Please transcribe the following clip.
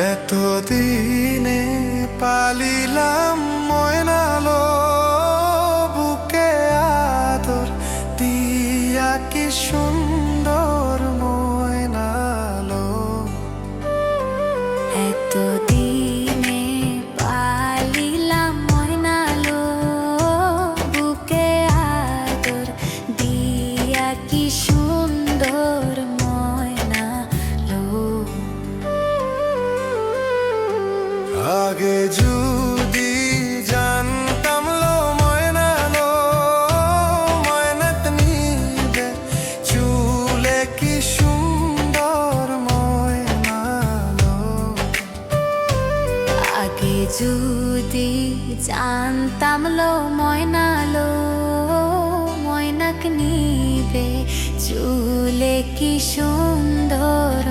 এতদিনে পালিলাম ময়নালো বুকে আদর দিয়া কি সুন্দর ময়নালো। এতদিনে পালিলাম ময়নালো বুকে আদর দিয়া কি সুন্দর আগে যদি জানতাম লো ময়নালো ময়নাত নিবে চুলে কি সুন্দর ময়নালো আগে যদি জানতাম লো ময়নালো ময়নাক নিবে চুলে কি সুন্দর